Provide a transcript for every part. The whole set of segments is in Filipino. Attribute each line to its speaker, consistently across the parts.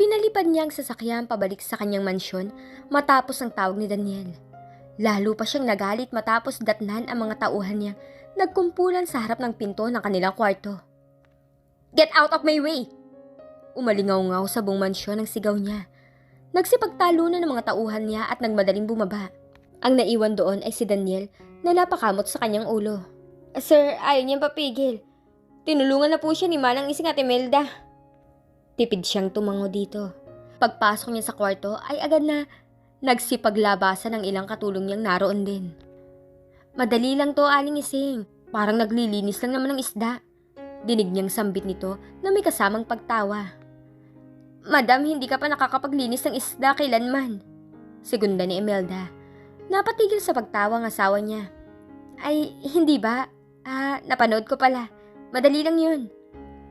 Speaker 1: Pinalipad niya ang sasakyan pabalik sa kanyang mansyon matapos ang tawag ni Daniel. Lalo pa siyang nagalit matapos datnan ang mga tauhan niya nagkumpulan sa harap ng pinto ng kanilang kwarto. Get out of my way! Umalingaw-ngaw sa buong mansyon ang sigaw niya. Nagsipagtalunan ng mga tauhan niya at nagmadaling bumaba. Ang naiwan doon ay si Daniel na napakamot sa kanyang ulo. Sir, ayaw niyang papigil. Tinulungan na po siya ni Manang Ising at Imelda. Tipid siyang tumango dito. Pagpasok niya sa kwarto ay agad na nagsipaglabasan ng ilang katulong niyang naroon din. Madali lang to, Aling Ising. Parang naglilinis lang naman ng isda. Dinig niyang sambit nito na may kasamang pagtawa. Madam, hindi ka pa nakakapaglinis ng isda kailanman. Segunda ni Imelda. Napatigil sa pagtawa ng asawa niya. Ay, hindi ba? Ah, napanood ko pala. Madali lang yun.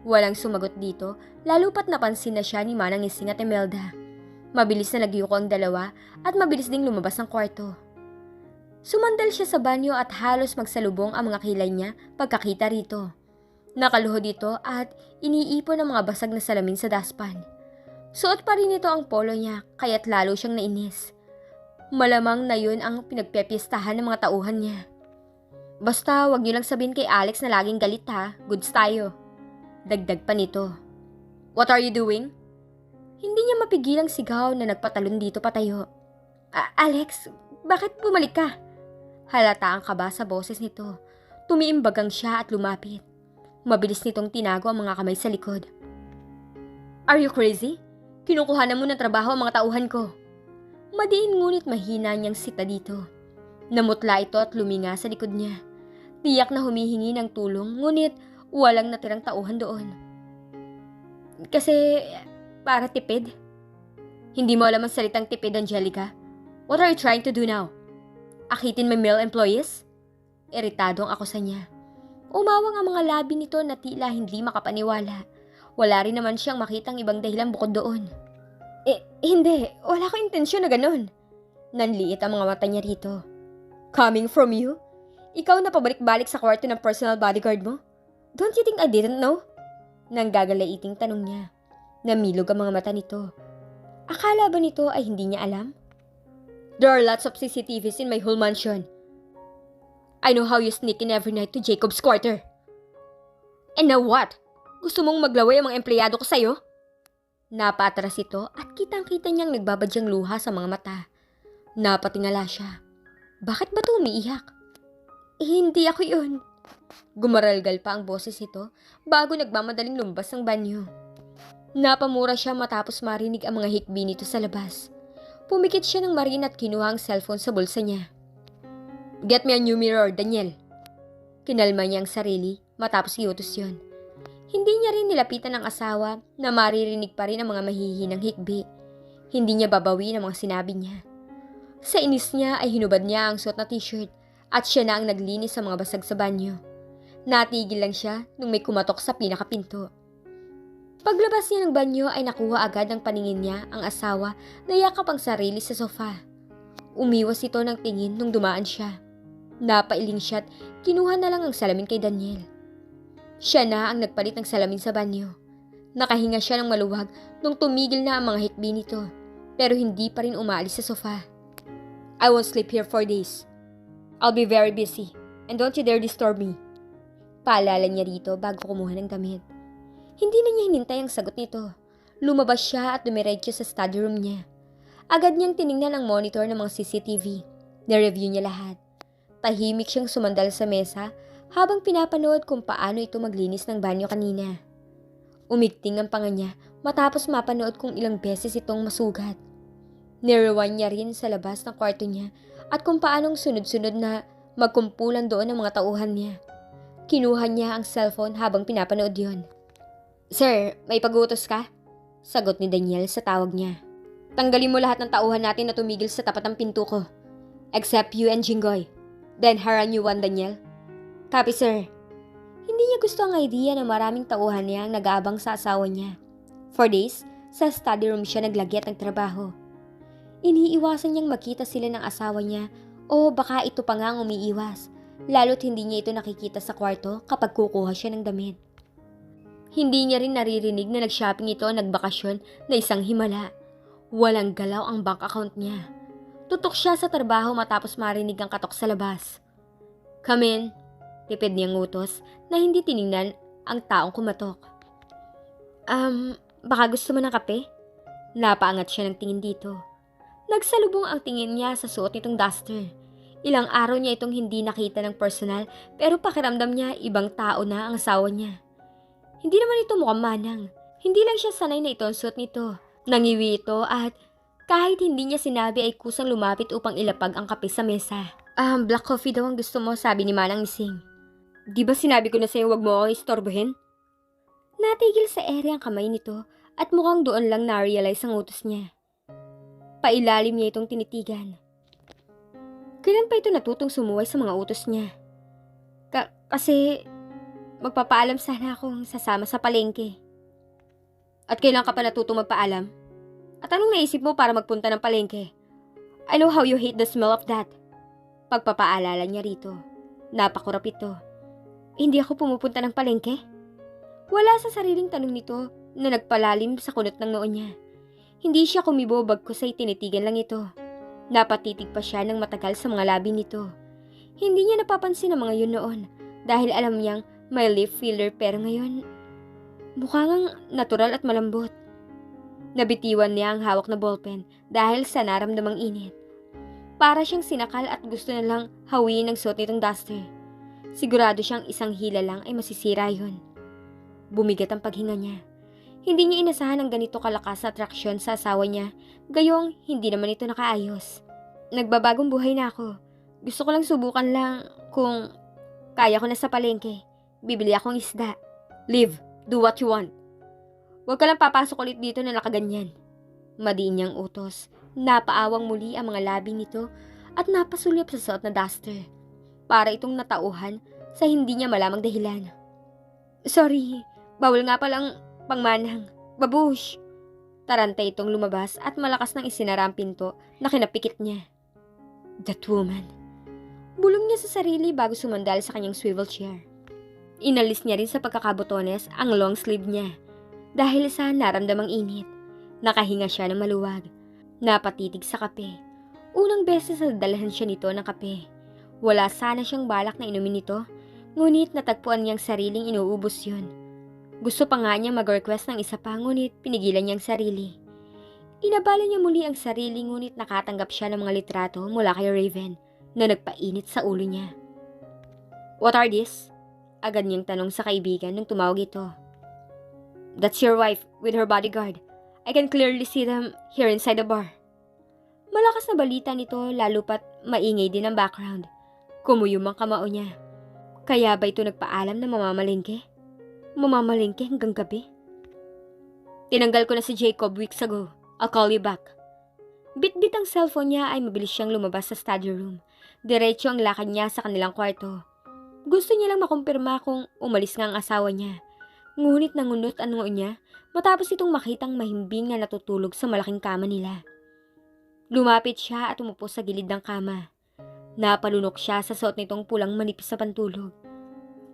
Speaker 1: Walang sumagot dito, lalo pat napansin na siya ni Manang Ising at Imelda. Mabilis na nagyuko ang dalawa at mabilis ding lumabas ng kwarto. Sumandal siya sa banyo at halos magsalubong ang mga kilay niya pagkakita rito. Nakaluhod dito at iniipon ang mga basag na salamin sa daspan. Suot pa rin ito ang polo niya kaya't lalo siyang nainis. Malamang na yun ang pinagpepiestahan ng mga tauhan niya. Basta wag niyo lang sabihin kay Alex na laging galit ha, goods tayo. Dagdag pa nito. What are you doing? Hindi niya mapigilang sigaw na nagpatalon dito patayo. "A- Alex, bakit bumalik ka? Halata ang kaba sa boses nito. Tumiimbagang siya at lumapit. Mabilis nitong tinago ang mga kamay sa likod. Are you crazy? Kinukuhanan mo ng trabaho ang mga tauhan ko. Madiin ngunit mahina niyang sita dito. Namutla ito at luminga sa likod niya. Tiyak na humihingi ng tulong ngunit walang natirang tauhan doon. Kasi para tipid. Hindi mo alam ang salitang tipid, Angelica. What are you trying to do now? Akitin may male employees? Iritadong ako sa niya. Umawang ang mga labi nito na tila hindi makapaniwala. Wala rin naman siyang makitang ibang dahilan bukod doon. Eh, hindi. Wala ko intensyon na ganun. Nanliit ang mga mata niya rito. Coming from you? Ikaw na pabalik-balik sa kwarto ng personal bodyguard mo? Don't you think I didn't know? Nang gagalaiting tanong niya. Namilog ang mga mata nito. Akala ba nito ay hindi niya alam? There are lots of CCTVs in my whole mansion. I know how you sneak in every night to Jacob's quarter. And now what? Gusto mong maglaway ang mga empleyado ko sa'yo? Napatras ito at kitang-kita niyang nagbabadyang luha sa mga mata. Napatingala siya. Bakit ba ito umiiyak? Eh, hindi ako yun. Gumaralgal pa ang boses nito bago nagmamadaling lumabas ng banyo. Napamura siya matapos marinig ang mga hikbi nito sa labas. Pumikit siya ng marin at kinuha ang cellphone sa bulsa niya. Get me a new mirror, Daniel. Kinalma niya ang sarili matapos iutos yon. Hindi niya rin nilapitan ng asawa na maririnig pa rin ang mga mahihinang hikbi. Hindi niya babawi ang mga sinabi niya. Sa inis niya ay hinubad niya ang suot na t-shirt at siya na ang naglinis sa mga basag sa banyo. Natigil lang siya nung may kumatok sa pinakapinto. Paglabas niya ng banyo ay nakuha agad ng paningin niya ang asawa na yakap ang sarili sa sofa. Umiwas ito ng tingin nung dumaan siya. Napailing siya at kinuha na lang ang salamin kay Daniel. Siya na ang nagpalit ng salamin sa banyo. Nakahinga siya ng maluwag nung tumigil na ang mga hikbi nito pero hindi pa rin umaalis sa sofa. I won't sleep here for days. I'll be very busy and don't you dare disturb me. Paalala niya rito bago kumuha ng damit. Hindi na niya hinintay ang sagot nito. Lumabas siya at dumiretso sa study room niya. Agad niyang tiningnan ang monitor ng mga CCTV. Na-review niya lahat. Tahimik siyang sumandal sa mesa habang pinapanood kung paano ito maglinis ng banyo kanina. Umigting ang panga niya matapos mapanood kung ilang beses itong masugat. Nirewind niya rin sa labas ng kwarto niya at kung paanong sunod-sunod na magkumpulan doon ang mga tauhan niya. Kinuha niya ang cellphone habang pinapanood yon. Sir, may pag-utos ka? Sagot ni Daniel sa tawag niya. Tanggalin mo lahat ng tauhan natin na tumigil sa tapat ng pinto ko. Except you and Jinggoy. Then haran you one, Daniel. Copy, sir. Hindi niya gusto ang idea na maraming tauhan niya ang nag-aabang sa asawa niya. For days, sa study room siya naglagyat ng trabaho. Iniiwasan niyang makita sila ng asawa niya o baka ito pa nga umiiwas, lalo't hindi niya ito nakikita sa kwarto kapag kukuha siya ng damit. Hindi niya rin naririnig na nag-shopping ito o nagbakasyon na isang himala. Walang galaw ang bank account niya. Tutok siya sa trabaho matapos marinig ang katok sa labas. Come in, tipid niyang utos na hindi tiningnan ang taong kumatok. Um, baka gusto mo ng kape? Napaangat siya ng tingin dito. Nagsalubong ang tingin niya sa suot nitong duster. Ilang araw niya itong hindi nakita ng personal pero pakiramdam niya ibang tao na ang asawa niya. Hindi naman ito mukhang manang. Hindi lang siya sanay na ito ang suot nito. Nangiwi ito at kahit hindi niya sinabi ay kusang lumapit upang ilapag ang kape sa mesa. Um, black coffee daw ang gusto mo, sabi ni Manang Ising. Di ba sinabi ko na sa'yo wag mo akong istorbohin? Natigil sa ere ang kamay nito at mukhang doon lang na-realize ang utos niya. Pailalim niya itong tinitigan. Kailan pa ito natutong sumuway sa mga utos niya? Ka- kasi magpapaalam sana akong sasama sa palengke. At kailan ka pa natutong magpaalam? At anong naisip mo para magpunta ng palengke? I know how you hate the smell of that. Pagpapaalala niya rito. Napakurap ito. Hindi ako pumupunta ng palengke? Wala sa sariling tanong nito na nagpalalim sa kunot ng noon niya. Hindi siya kumibo bagkus ay tinitigan lang ito. Napatitig pa siya ng matagal sa mga labi nito. Hindi niya napapansin ang mga yun noon dahil alam niyang may lip filler pero ngayon mukhang natural at malambot. Nabitiwan niya ang hawak na ballpen dahil sa naramdamang init. Para siyang sinakal at gusto na lang hawiin ang suot nitong duster. Sigurado siyang isang hila lang ay masisira yun. Bumigat ang paghinga niya. Hindi niya inasahan ang ganito kalakas na atraksyon sa asawa niya, gayong hindi naman ito nakaayos. Nagbabagong buhay na ako. Gusto ko lang subukan lang kung kaya ko na sa palengke. Bibili akong isda. Live, do what you want. Huwag ka lang papasok ulit dito na nakaganyan. Madiin niyang utos. Napaawang muli ang mga labi nito at napasulyap sa suot na duster. Para itong natauhan sa hindi niya malamang dahilan. Sorry, bawal nga palang pangmanang. Babush! Taranta itong lumabas at malakas nang isinara ang pinto na kinapikit niya. That woman. Bulong niya sa sarili bago sumandal sa kanyang swivel chair. Inalis niya rin sa pagkakabotones ang long sleeve niya dahil sa naramdamang init. Nakahinga siya ng maluwag. Napatitig sa kape. Unang beses na dalahan siya nito ng kape. Wala sana siyang balak na inumin nito, ngunit natagpuan niyang sariling inuubos yun. Gusto pa nga niya mag-request ng isa pa, ngunit pinigilan niyang sarili. Inabala niya muli ang sarili ngunit nakatanggap siya ng mga litrato mula kay Raven na nagpainit sa ulo niya. What are these? Agad niyang tanong sa kaibigan nung tumawag ito. That's your wife with her bodyguard. I can clearly see them here inside the bar. Malakas na balita nito lalo pat maingay din ang background. Kumuyom ang kamao niya. Kaya ba ito nagpaalam na mamamalingke? Mamamalingke hanggang gabi? Tinanggal ko na si Jacob weeks ago. I'll call you back. Bit-bit ang cellphone niya ay mabilis siyang lumabas sa study room. Diretso ang lakad niya sa kanilang kwarto. Gusto niya lang makumpirma kung umalis nga ang asawa niya. Ngunit nangunot ang noo niya matapos itong makitang mahimbing na natutulog sa malaking kama nila. Lumapit siya at umupo sa gilid ng kama. Napalunok siya sa suot nitong pulang manipis sa pantulog.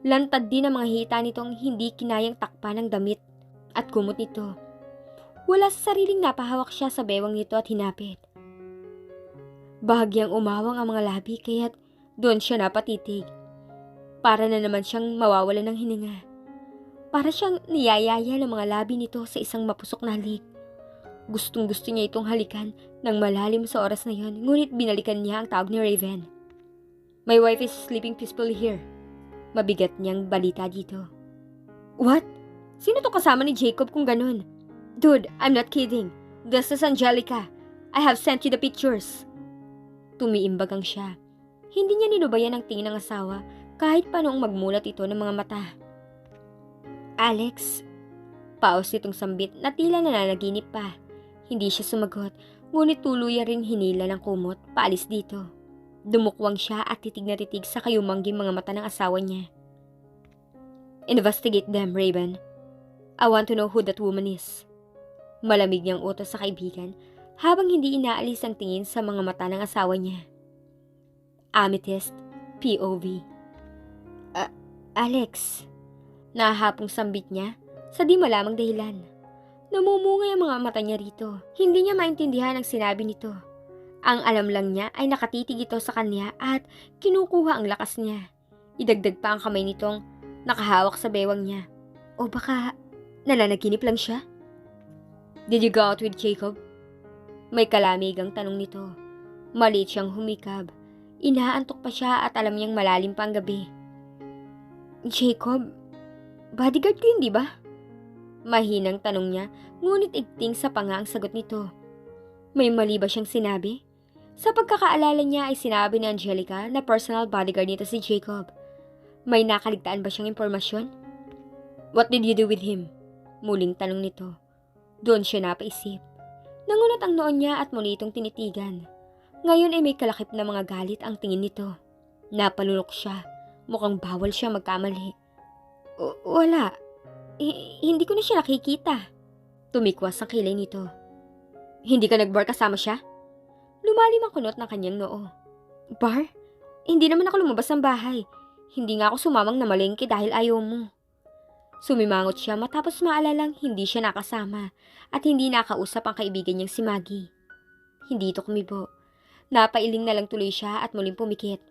Speaker 1: Lantad din ang mga hita nitong hindi kinayang takpan ng damit at kumot nito. Wala sa sariling napahawak siya sa bewang nito at hinapit. Bahagyang umawang ang mga labi kaya't doon siya napatitig. Para na naman siyang mawawala ng hininga. Para siyang niyayaya ng mga labi nito sa isang mapusok na halik. Gustong gusto niya itong halikan ng malalim sa oras na yon, ngunit binalikan niya ang tawag ni Raven. My wife is sleeping peacefully here. Mabigat niyang balita dito. What? Sino to kasama ni Jacob kung ganun? Dude, I'm not kidding. This is Angelica. I have sent you the pictures. Tumiimbag ang siya. Hindi niya nilubayan ang tingin ng asawa kahit pa noong magmulat ito ng mga mata. Alex, paos nitong sambit na tila nananaginip pa. Hindi siya sumagot, ngunit tuluyan ring hinila ng kumot paalis dito. Dumukwang siya at titig na titig sa kayumangging mga mata ng asawa niya. Investigate them, Raven. I want to know who that woman is. Malamig niyang utos sa kaibigan habang hindi inaalis ang tingin sa mga mata ng asawa niya. Amethyst, POV. Ah, Alex, nahahapong sambit niya sa di malamang dahilan. Namumungay ang mga mata niya rito. Hindi niya maintindihan ang sinabi nito. Ang alam lang niya ay nakatitig ito sa kanya at kinukuha ang lakas niya. Idagdag pa ang kamay nitong nakahawak sa bewang niya. O baka nananaginip lang siya? Did you go out with Jacob? May kalamigang tanong nito. Maliit siyang humikab. Inaantok pa siya at alam niyang malalim pa ang gabi. Jacob, bodyguard ko yun, di ba? Mahinang tanong niya, ngunit igting sa panga ang sagot nito. May mali ba siyang sinabi? Sa pagkakaalala niya ay sinabi ni Angelica na personal bodyguard nito si Jacob. May nakaligtaan ba siyang impormasyon? What did you do with him? Muling tanong nito. Doon siya napaisip. Nangunat ang noon niya at muli itong tinitigan. Ngayon ay may kalakip na mga galit ang tingin nito. Napalunok siya. Mukhang bawal siya magkamali. "W- wala. I- hindi ko na siya nakikita. Tumikwas ang kilay nito. Hindi ka nag-bar kasama siya? Lumalim ang kunot ng kanyang noo. Bar? Hindi naman ako lumabas ng bahay. Hindi nga ako sumamang na malengke dahil ayaw mo. Sumimangot siya matapos maalalang hindi siya nakasama at hindi nakausap ang kaibigan niyang si Maggie. Hindi ito kumibo. Napailing na lang tuloy siya at muling pumikit.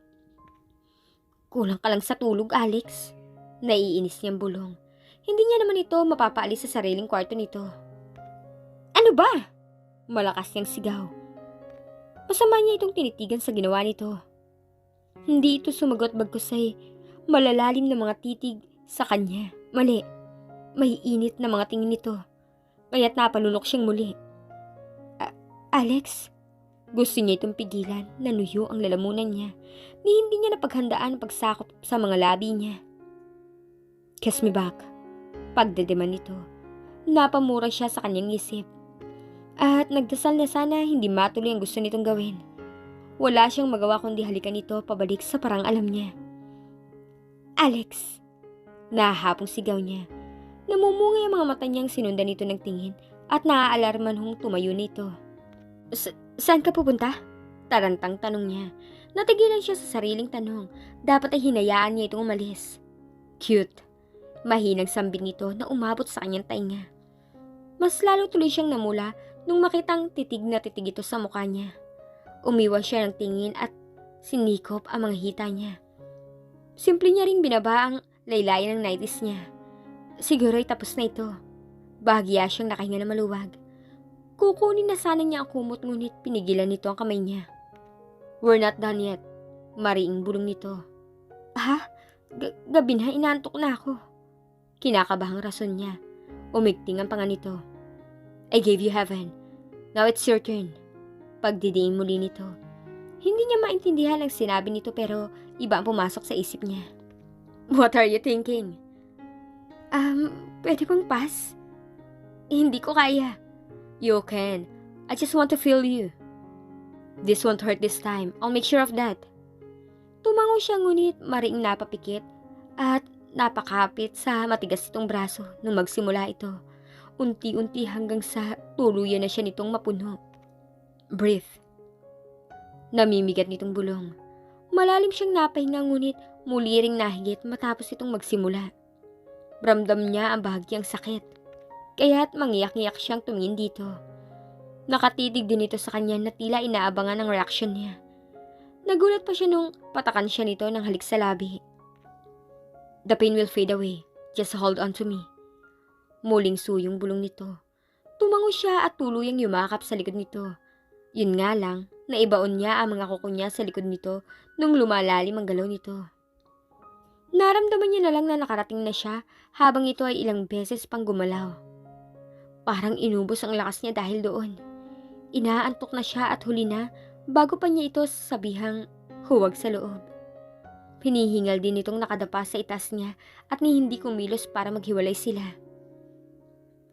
Speaker 1: Kulang ka lang sa tulog, Alex. Naiinis niyang bulong. Hindi niya naman ito mapapaalis sa sariling kwarto nito. Ano ba? Malakas niyang sigaw. Masama niya itong tinitigan sa ginawa nito. Hindi ito sumagot bagkus ay malalalim na mga titig sa kanya. Mali. May init na mga tingin nito. Kaya't napalunok siyang muli. Alex? Gusto niya itong pigilan, nanuyo ang lalamunan niya, ni hindi niya napaghandaan ang pagsakop sa mga labi niya. Kiss me back. Pagdedeman nito. Napamura siya sa kanyang isip. At nagdasal na sana hindi matuloy ang gusto nitong gawin. Wala siyang magawa kundi halikan ito pabalik sa parang alam niya. Alex! Nahahapong sigaw niya. Namumungay ang mga mata niyang sinundan nito ng tingin at naaalarman hong tumayo nito. "Sa- saan ka pupunta? Tarantang tanong niya. Natigilan siya sa sariling tanong. Dapat ay hinayaan niya itong umalis. Cute. Mahinang sambing nito na umabot sa kanyang tainga. Mas lalo tuloy siyang namula nung makitang titig na titig ito sa mukha niya. Umiwas siya ng tingin at sinikop ang mga hita niya. Simple niya ring binaba ang laylayan ng nighties niya. Siguro ay tapos na ito. Bahagya siyang nakahinga na maluwag. Kukunin na sana niya ang kumot ngunit pinigilan nito ang kamay niya. We're not done yet. Mariing bulong nito. Ha? G- gabi na, inaantok na ako. Kinakabahang rason niya. Umigting ang panga nito. I gave you heaven. Now it's your turn. Pagdidiin muli nito. Hindi niya maintindihan ang sinabi nito pero iba ang pumasok sa isip niya. What are you thinking? Um, pwede bang pass? Hindi ko kaya. You can. I just want to feel you. This won't hurt this time. I'll make sure of that. Tumango siya ngunit mariing napapikit at napakapit sa matigas itong braso nung magsimula ito. Unti-unti hanggang sa tuluyan na siya nitong mapuno. Breathe. Namimigat nitong bulong. Malalim siyang napahinga ngunit muli ring nahigit matapos itong magsimula. Ramdam niya ang bahagyang sakit. Kaya't mangiyak-ngiyak siyang tumingin dito. Nakatitig din ito sa kanya na tila inaabangan ang reaksyon niya. Nagulat pa siya nung patakan siya nito ng halik sa labi. The pain will fade away. Just hold on to me. Muling suyong bulong nito. Tumango siya at tuluyang yumakap sa likod nito. Yun nga lang, naibaon niya ang mga kuko niya sa likod nito nung lumalalim ang galaw nito. Naramdaman niya na lang na nakarating na siya habang ito ay ilang beses pang gumalaw. Parang inubos ang lakas niya dahil doon. Inaantok na siya at huli na bago pa niya ito sabihang huwag sa loob. Hinihingal din itong nakadapa sa itas niya at ni hindi kumilos para maghiwalay sila.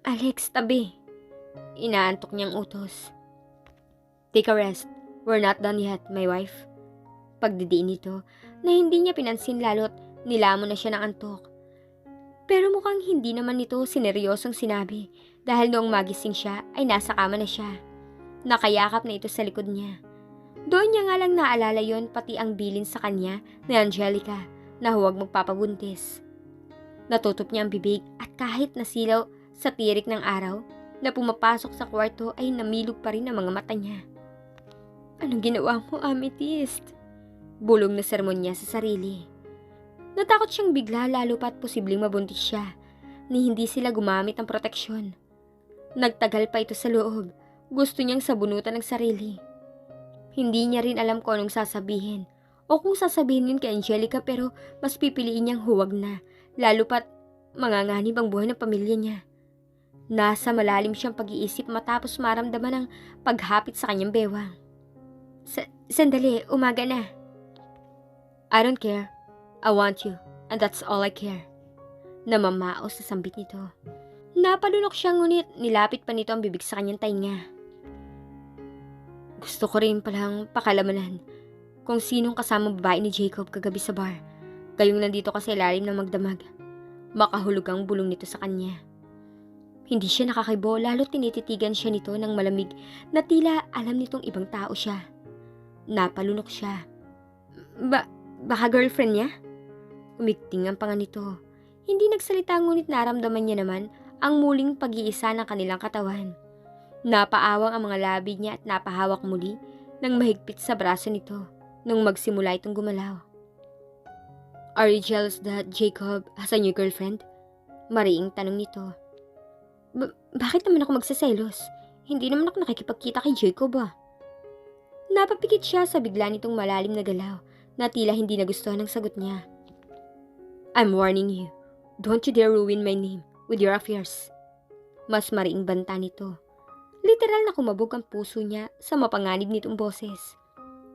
Speaker 1: Alex, tabi. Inaantok niyang utos. Take a rest. We're not done yet, my wife. Pagdidiin nito na hindi niya pinansin lalo't nilamon na siya ng antok. Pero mukhang hindi naman nito sineryosong sinabi dahil noong magising siya ay nasa kama na siya. Nakayakap na ito sa likod niya. Doon niya nga lang naalala yon pati ang bilin sa kanya ni Angelica na huwag magpapabuntis. Natutup niya ang bibig at kahit nasilaw sa tirik ng araw na pumapasok sa kwarto ay namilog pa rin ang mga mata niya. Anong ginawa mo, Amethyst? Bulong na sermon niya sa sarili. Natakot siyang bigla lalo pa't posibleng mabuntis siya ni hindi sila gumamit ng proteksyon. Nagtagal pa ito sa loob. Gusto niyang sabunutan ng sarili. Hindi niya rin alam kung anong sasabihin o kung sasabihin yun kay Angelica pero mas pipiliin niyang huwag na lalo pat manganganib ang buhay ng pamilya niya. Nasa malalim siyang pag-iisip matapos maramdaman ang paghapit sa kanyang bewang. Sa sandali, umaga na. I don't care. I want you. And that's all I care. Namamao sa sambit nito. Napalunok siya ngunit nilapit pa nito ang bibig sa kanyang tainga. Gusto ko rin palang pakalamanan kung sinong kasamang babae ni Jacob kagabi sa bar. Gayong nandito ka sa ilalim ng magdamag. Makahulog ang bulong nito sa kanya. Hindi siya nakakibo lalo tinititigan siya nito ng malamig na tila alam nitong ibang tao siya. Napalunok siya. Ba, baka girlfriend niya? Umigting ang panga nito. Hindi nagsalita ngunit naramdaman niya naman ang muling pag-iisa ng kanilang katawan. Napaawang ang mga labi niya at napahawak muli ng mahigpit sa braso nito nung magsimula itong gumalaw. Are you jealous that Jacob has a new girlfriend? Mariing tanong nito. "Ba- bakit naman ako magsaselos? Hindi naman ako nakikipagkita kay Jacob ah. Napapikit siya sa bigla nitong malalim na galaw na tila hindi nagustuhan ng sagot niya. I'm warning you. Don't you dare ruin my name with your affairs. Mas mariing banta nito. Literal na kumabog ang puso niya sa mapanganib nitong boses.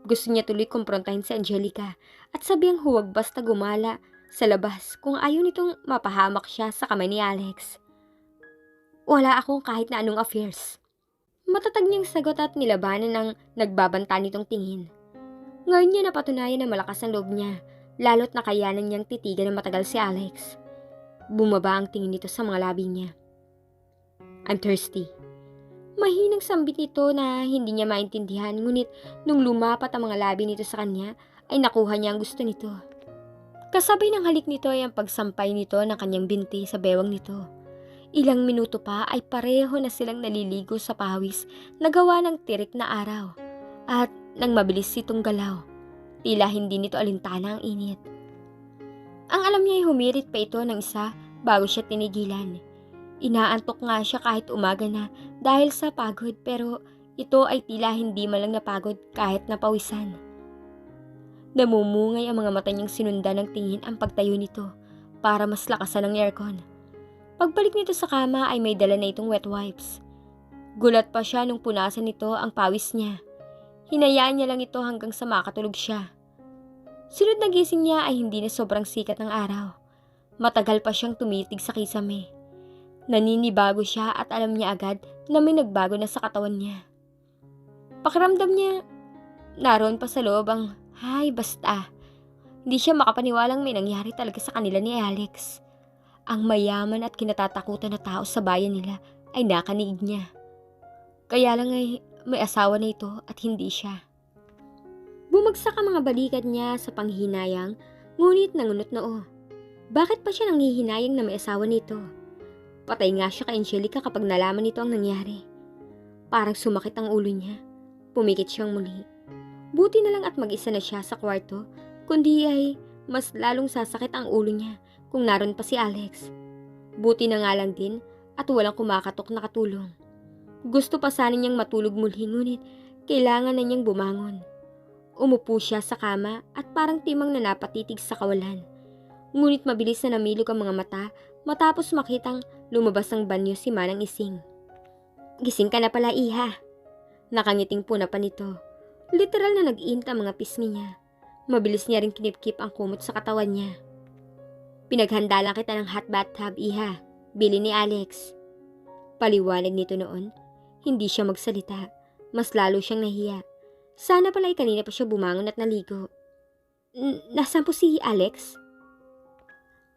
Speaker 1: Gusto niya tuloy kumprontahin si Angelica at sabihang huwag basta gumala sa labas kung ayaw nitong mapahamak siya sa kamay ni Alex. Wala akong kahit na anong affairs. Matatag niyang sagot at nilabanan ng nagbabanta nitong tingin. Ngayon niya napatunayan na malakas ang loob niya, lalo't nakayanan niyang titigan ng matagal si Alex. Bumaba ang tingin nito sa mga labi niya. I'm thirsty. Mahinang sambit nito na hindi niya maintindihan ngunit nung lumapat ang mga labi nito sa kanya ay nakuha niya ang gusto nito. Kasabay ng halik nito ay ang pagsampay nito ng kanyang binti sa bewang nito. Ilang minuto pa ay pareho na silang naliligo sa pawis na gawa ng tirik na araw. At nang mabilis itong galaw, tila hindi nito alintana ang init. Ang alam niya ay humirit pa ito ng isa bago siya tinigilan. Inaantok nga siya kahit umaga na dahil sa pagod pero ito ay tila hindi malang napagod kahit napawisan. Namumungay ang mga mata niyang sinundan ng tingin ang pagtayo nito para mas lakasan ang aircon. Pagbalik nito sa kama ay may dala na itong wet wipes. Gulat pa siya nung punasan nito ang pawis niya. Hinayaan niya lang ito hanggang sa makatulog siya. Sunod na gising niya ay hindi na sobrang sikat ng araw. Matagal pa siyang tumitig sa kisame. Naninibago siya at alam niya agad na may nagbago na sa katawan niya. Pakiramdam niya, naroon pa sa loob ang, hay basta. Hindi siya makapaniwalang may nangyari talaga sa kanila ni Alex. Ang mayaman at kinatatakutan na tao sa bayan nila ay nakaniig niya. Kaya lang ay may asawa na ito at hindi siya. Bumagsak ang mga balikat niya sa panghinayang, ngunit nangunot noo. Bakit pa siya nanghihinayang na may asawa nito? Patay nga siya kay Angelica kapag nalaman nito ang nangyari. Parang sumakit ang ulo niya. Pumikit siyang muli. Buti na lang at mag-isa na siya sa kwarto, kundi ay mas lalong sasakit ang ulo niya kung naroon pa si Alex. Buti na nga lang din at walang kumakatok na katulong. Gusto pa sana niyang matulog muli ngunit kailangan na niyang bumangon. Umupo siya sa kama at parang timang na napatitig sa kawalan. Ngunit mabilis na namilog ang mga mata matapos makitang lumabas ng banyo si Manang Ising. Gising ka na pala, iha. Nakangiting puna pa nito. Literal na nag-iinit ang mga pisngi niya. Mabilis niya rin kinipkip ang kumot sa katawan niya. Pinaghanda lang kita ng hot bathtub, iha. Bili ni Alex. Paliwanag nito noon. Hindi siya magsalita. Mas lalo siyang nahiya. Sana pala ay kanina pa siya bumangon at naligo. Nasaan po si Alex?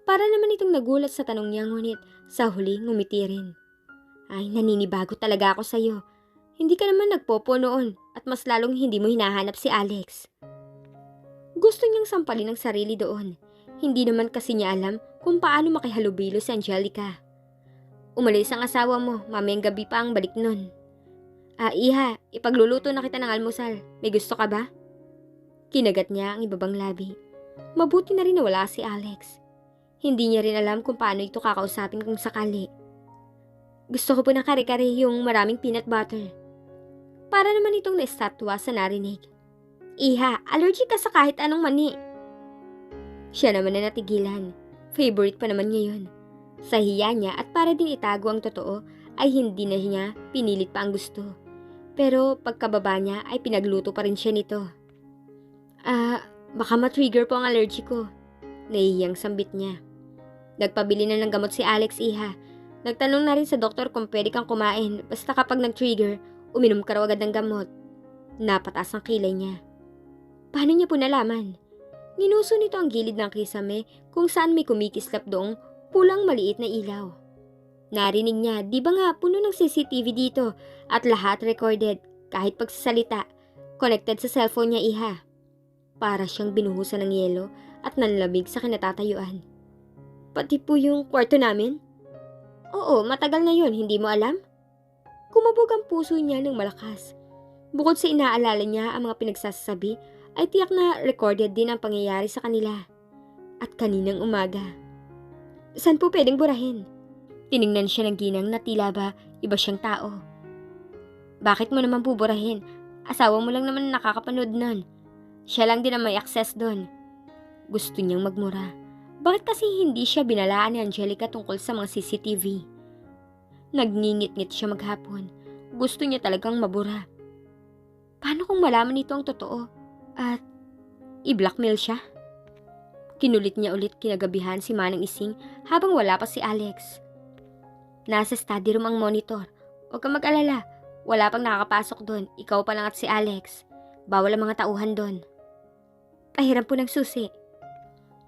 Speaker 1: Para naman itong nagulat sa tanong niya ngunit sa huli ngumiti rin. Ay, naninibago talaga ako sa'yo. Hindi ka naman nagpopo noon at mas lalong hindi mo hinahanap si Alex. Gusto niyang sampalin ang sarili doon. Hindi naman kasi niya alam kung paano makihalubilo si Angelica. Umalis ang asawa mo, mamayang gabi pa ang balik nun. Ah, iha, ipagluluto na kita ng almusal. May gusto ka ba? Kinagat niya ang ibabang labi. Mabuti na rin na wala si Alex. Hindi niya rin alam kung paano ito kakausapin kung sakali. Gusto ko po ng kare-kare yung maraming peanut butter. Para naman itong naestatwa sa narinig. Iha, allergic ka sa kahit anong mani. Siya naman na natigilan. Favorite pa naman niya yun. Sa hiya niya at para din itago ang totoo ay hindi na niya pinilit pa ang gusto. Pero pagkababa niya ay pinagluto pa rin siya nito. Ah, baka ma-trigger po ang allergy ko. Nahihiyang sambit niya. Nagpabili na ng gamot si Alex Iha. Nagtanong na rin sa doktor kung pwede kang kumain basta kapag nag-trigger, uminom ka raw agad ng gamot. Napataas ang kilay niya. Paano niya po nalaman? Ginuso nito ang gilid ng kisame kung saan may kumikislap doong pulang maliit na ilaw. Narinig niya, di ba nga puno ng CCTV dito at lahat recorded kahit pagsasalita, connected sa cellphone niya iha. Para siyang binuhusan ng yelo at nanlamig sa kinatatayuan. Pati po yung kwarto namin? Oo, matagal na yon, hindi mo alam? Kumabog ang puso niya ng malakas. Bukod sa inaalala niya ang mga pinagsasabi, ay tiyak na recorded din ang pangyayari sa kanila. At kaninang umaga. Saan po pwedeng burahin? Tiningnan siya ng ginang na tila ba iba siyang tao. Bakit mo naman buburahin? Asawa mo lang naman nakakapanood nun. Siya lang din ang may access doon. Gusto niyang magmura. Bakit kasi hindi siya binalaan ni Angelica tungkol sa mga CCTV? Nagngingit-ngit siya maghapon. Gusto niya talagang mabura. Paano kung malaman nito ang totoo? At i-blackmail siya? Kinulit niya ulit kinagabihan si Manang Ising habang wala pa si Alex. Nasa study room ang monitor. Huwag kang mag-alala. Wala pang nakakapasok doon. Ikaw pa lang at si Alex. Bawal ang mga tauhan doon. Pahiram po ng susi.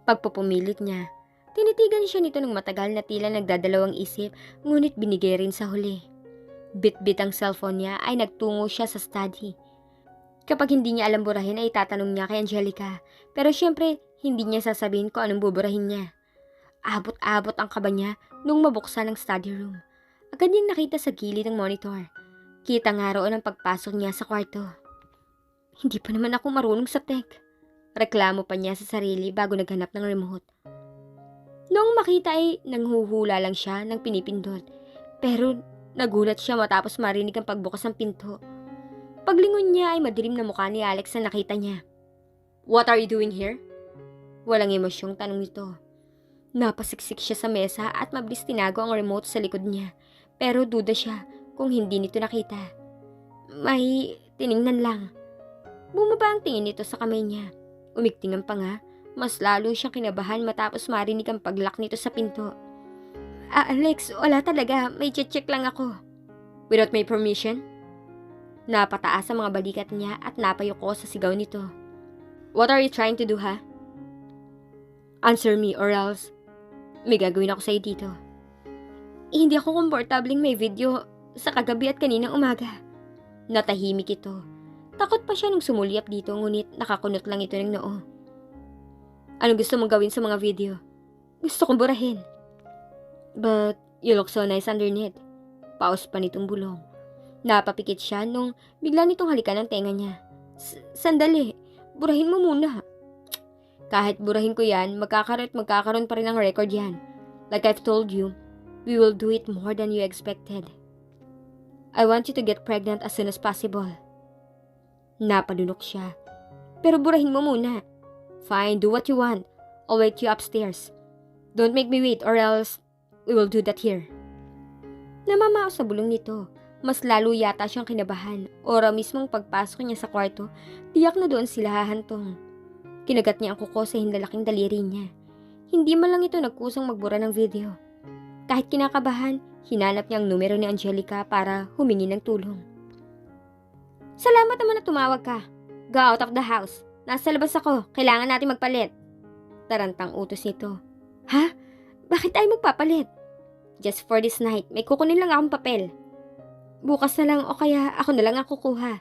Speaker 1: Pagpupumilit niya, tinitigan siya nito ng matagal na tila nagdadalawang isip ngunit binigay rin sa huli. Bit-bit ang cellphone niya ay nagtungo siya sa study. Kapag hindi niya alam burahin ay tatanong niya kay Angelica. Pero syempre, hindi niya sasabihin kung anong buburahin niya. Abot-abot ang kaba niya nung mabuksan ang study room. Agad niyang nakita sa gilid ng monitor. Kita nga roon ang pagpasok niya sa kwarto. Hindi pa naman ako marunong sa tech. Reklamo pa niya sa sarili bago naghanap ng remote. Noong makita ay nanghuhula lang siya ng pinipindot. Pero nagulat siya matapos marinig ang pagbukas ng pinto. Paglingon niya ay madilim na mukha ni Alex na nakita niya. What are you doing here? Walang emosyong tanong nito. Napasiksik siya sa mesa at mabilis tinago ang remote sa likod niya. Pero duda siya kung hindi nito nakita. May tiningnan lang. Bumaba ang tingin nito sa kamay niya. Umikting ang panga. Mas lalo siyang kinabahan matapos marinig ang paglak nito sa pinto. Ah, Alex, wala talaga. May check lang ako. Without my permission? Napataas ang mga balikat niya at napayuko sa sigaw nito. What are you trying to do, ha? Answer me or else may gagawin ako sa'yo dito. Eh, hindi ako komportabling may video sa kagabi at kaninang umaga. Natahimik ito. Takot pa siya nung sumulyap dito ngunit nakakunot lang ito ng noo. Anong gusto mong gawin sa mga video? Gusto kong burahin. But you look so nice underneath. Paus pa nitong bulong. Napapikit siya nung bigla nitong halikan ng tenga niya. Sandali, burahin mo muna. Kahit burahin ko yan, magkakaroon at magkakaroon pa rin ng record yan. Like I've told you, we will do it more than you expected. I want you to get pregnant as soon as possible. Napadunok siya. Pero burahin mo muna. Fine, do what you want. I'll wait you upstairs. Don't make me wait or else we will do that here. Namamao sa bulong nito. Mas lalo yata siyang kinabahan. Ora mismong pagpasok niya sa kwarto, tiyak na doon sila hahantong. Kinagat niya ang kuko sa hindalaking daliri niya. Hindi man lang ito nagkusang magbura ng video. Kahit kinakabahan, hinanap niya ang numero ni Angelica para humingi ng tulong. Salamat naman na tumawag ka. Go out of the house. Nasa labas ako. Kailangan natin magpalit. Tarantang utos nito. Ha? Bakit tayo magpapalit? Just for this night, may kukunin lang akong papel. Bukas na lang o kaya ako na lang ang kukuha.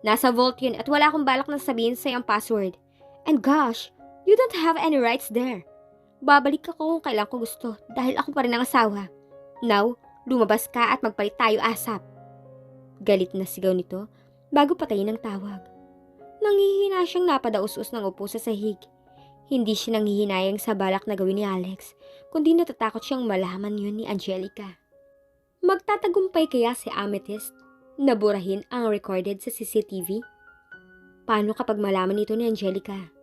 Speaker 1: Nasa vault yun at wala akong balak na sabihin sa'yo ang password. And gosh, you don't have any rights there. Babalik ako kung kailan ko gusto dahil ako pa rin ang asawa. Now, lumabas ka at magpalit tayo asap. Galit na sigaw nito bago patayin ang tawag. Nangihina siyang napadaus-us ng upo sa sahig. Hindi siya nanghihinayang sa balak na gawin ni Alex, kundi natatakot siyang malaman yun ni Angelica. Magtatagumpay kaya si Amethyst na burahin ang recorded sa CCTV? Paano kapag malaman ito ni Angelica?